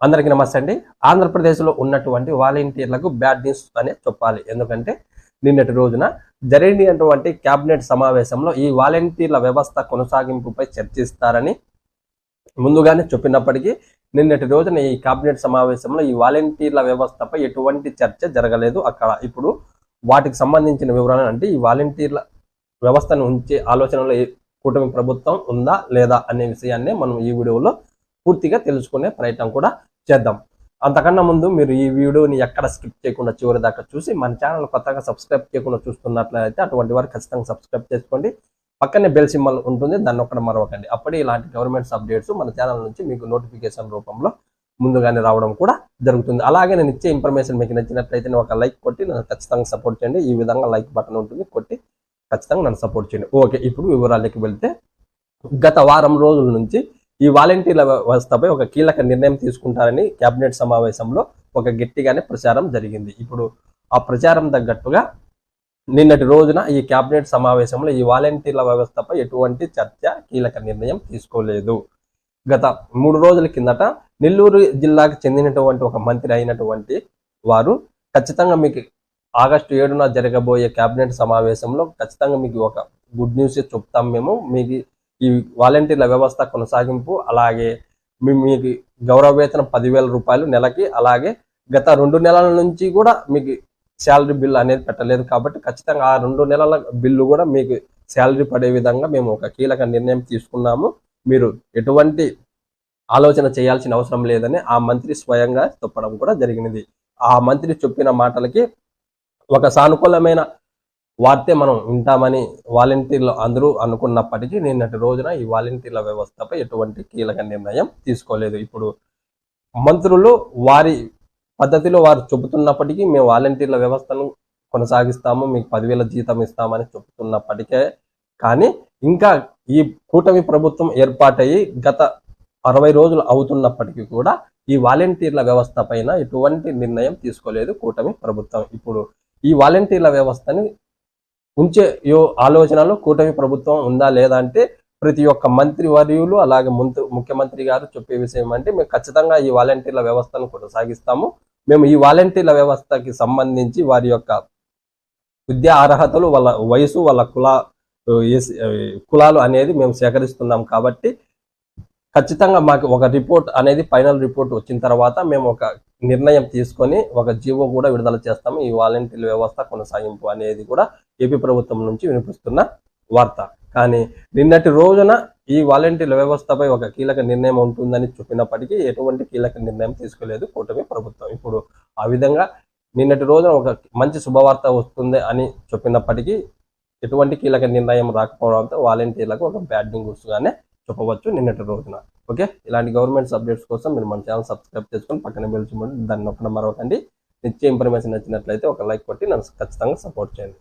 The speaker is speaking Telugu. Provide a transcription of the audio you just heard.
అందరికీ నమస్తే అండి. ఆంధ్రప్రదేశ్లో ఉన్నటువంటి వాలంటీర్లకు బ్యాడ్ న్యూస్ అనే చెప్పాలి. ఎందుకంటే నిన్నటి రోజున జరిగినటువంటి క్యాబినెట్ సమావేశంలో ఈ వాలంటీర్ల వ్యవస్థ కొనసాగింపుపై చర్చిస్తారని ముందుగానే చెప్పినప్పటికీ నిన్నటి రోజున ఈ కేబినెట్ సమావేశంలో ఈ వాలంటీర్ల వ్యవస్థపై ఎటువంటి చర్చ జరగలేదు అక్కడ. ఇప్పుడు వాటికి సంబంధించిన వివరాలు అంటే ఈ వాలంటీర్ల వ్యవస్థను ఉంచే ఆలోచనలో కూటమి ప్రభుత్వం ఉందా లేదా అనే విషయాన్ని మనం ఈ వీడియోలో పూర్తిగా తెలుసుకునే ప్రయత్నం కూడా చేద్దాం. అంతకన్నా ముందు మీరు ఈ వీడియోని ఎక్కడ స్కిప్ చేయకుండా చివరి దాకా చూసి మన ఛానల్ కొత్తగా సబ్స్క్రైబ్ చేయకుండా చూస్తున్నట్లయితే అటువంటి వారు ఖచ్చితంగా సబ్స్క్రైబ్ చేసుకోండి. పక్కనే బెల్ సింబల్ ఉంటుంది దాన్ని ఒక్కడ మరవకండి. అప్పుడే ఇలాంటి గవర్నమెంట్స్ అప్డేట్స్ మన ఛానల్ నుంచి మీకు నోటిఫికేషన్ రూపంలో ముందుగానే రావడం కూడా జరుగుతుంది. అలాగే నేను ఇచ్చే ఇన్ఫర్మేషన్ మీకు నచ్చినట్లయితే ఒక లైక్ కొట్టి నన్ను ఖచ్చితంగా సపోర్ట్ చేయండి. ఈ విధంగా లైక్ బటన్ ఉంటుంది కొట్టి ఖచ్చితంగా నన్ను సపోర్ట్ చేయండి. ఓకే ఇప్పుడు వివరాలకి వెళ్తే గత వారం రోజుల నుంచి ఈ వాలంటీర్ల వ్యవస్థపై ఒక కీలక నిర్ణయం తీసుకుంటారని కేబినెట్ సమావేశంలో ఒక గట్టిగానే ప్రచారం జరిగింది. ఇప్పుడు ఆ ప్రచారం తగ్గట్టుగా నిన్నటి రోజున ఈ కేబినెట్ సమావేశంలో ఈ వాలంటీర్ల వ్యవస్థపై ఎటువంటి చర్చ కీలక నిర్ణయం తీసుకోలేదు. గత మూడు రోజుల కిందట నెల్లూరు జిల్లాకు చెందినటువంటి ఒక మంత్రి అయినటువంటి వారు ఖచ్చితంగా మీకు ఆగస్టు ఏడున జరగబోయే కేబినెట్ సమావేశంలో ఖచ్చితంగా మీకు ఒక గుడ్ న్యూస్ చెప్తాం మేము. మీకు ఈ వాలంటీర్ల వ్యవస్థ కొనసాగింపు అలాగే మీ మీకు గౌరవ వేతనం పదివేల రూపాయలు నెలకి అలాగే గత రెండు నెలల నుంచి కూడా మీకు శాలరీ బిల్ అనేది పెట్టలేదు కాబట్టి ఖచ్చితంగా ఆ రెండు నెలల బిల్లు కూడా మీకు శాలరీ పడే విధంగా మేము ఒక కీలక నిర్ణయం తీసుకున్నాము. మీరు ఎటువంటి ఆలోచన చేయాల్సిన అవసరం లేదని ఆ మంత్రి స్వయంగా చెప్పడం కూడా జరిగినది. ఆ మంత్రి చెప్పిన మాటలకి ఒక సానుకూలమైన వార్తే మనం వింటామని వాలంటీర్లు అందరూ అనుకున్నప్పటికీ నిన్నటి రోజున ఈ వాలంటీర్ల వ్యవస్థపై ఎటువంటి కీలక నిర్ణయం తీసుకోలేదు. ఇప్పుడు మంత్రులు వారి పద్ధతిలో వారు చెబుతున్నప్పటికీ మేము వాలంటీర్ల వ్యవస్థను కొనసాగిస్తాము మీకు పదివేల జీతం ఇస్తామని చెబుతున్నప్పటికే కానీ ఇంకా ఈ కూటమి ప్రభుత్వం ఏర్పాటయ్యి గత అరవై రోజులు అవుతున్నప్పటికీ కూడా ఈ వాలంటీర్ల వ్యవస్థ పైన ఎటువంటి నిర్ణయం తీసుకోలేదు కూటమి ప్రభుత్వం. ఇప్పుడు ఈ వాలంటీర్ల వ్యవస్థని ఉంచే యో ఆలోచనలో కూటమి ప్రభుత్వం ఉందా లేదా అంటే ప్రతి ఒక్క మంత్రి వర్యులు అలాగే ముందు ముఖ్యమంత్రి గారు చెప్పే విషయం అంటే మేము ఖచ్చితంగా ఈ వాలంటీర్ల వ్యవస్థను కొనసాగిస్తాము. మేము ఈ వాలంటీర్ల వ్యవస్థకి సంబంధించి వారి యొక్క విద్యా అర్హతలు వాళ్ళ వయసు వాళ్ళ కుల కులాలు అనేది మేము సేకరిస్తున్నాం కాబట్టి ఖచ్చితంగా మాకు ఒక రిపోర్ట్ అనేది ఫైనల్ రిపోర్ట్ వచ్చిన తర్వాత మేము ఒక నిర్ణయం తీసుకొని ఒక జీవో కూడా విడుదల చేస్తాము. ఈ వాలంటీర్ వ్యవస్థ కొనసాగింపు అనేది కూడా ఏపీ ప్రభుత్వం నుంచి వినిపిస్తున్న వార్త. కానీ నిన్నటి రోజున ఈ వాలంటీర్ల వ్యవస్థపై ఒక కీలక నిర్ణయం ఉంటుందని చెప్పినప్పటికీ ఎటువంటి కీలక నిర్ణయం తీసుకోలేదు కూటమి ప్రభుత్వం. ఇప్పుడు ఆ విధంగా నిన్నటి రోజున ఒక మంచి శుభవార్త వస్తుంది అని చెప్పినప్పటికీ ఎటువంటి కీలక నిర్ణయం రాకపోవడంతో వాలంటీర్లకు ఒక బ్యాడ్ న్యూస్గానే చెప్పవచ్చు నిన్నటి రోజున. ఓకే? ఇలాంటి గవర్నమెంట్స్ అప్డేట్స్ కోసం మీరు మన ఛానల్ సబ్స్క్రైబ్ చేసుకొని పక్కన బెల్ దాన్ని నొక్కడం మరొకండి నిత్య ఇన్ఫర్మేషన్ నచ్చినట్లయితే ఒక లైక్ కొట్టి నన్ను ఖచ్చితంగా సపోర్ట్ చేయండి.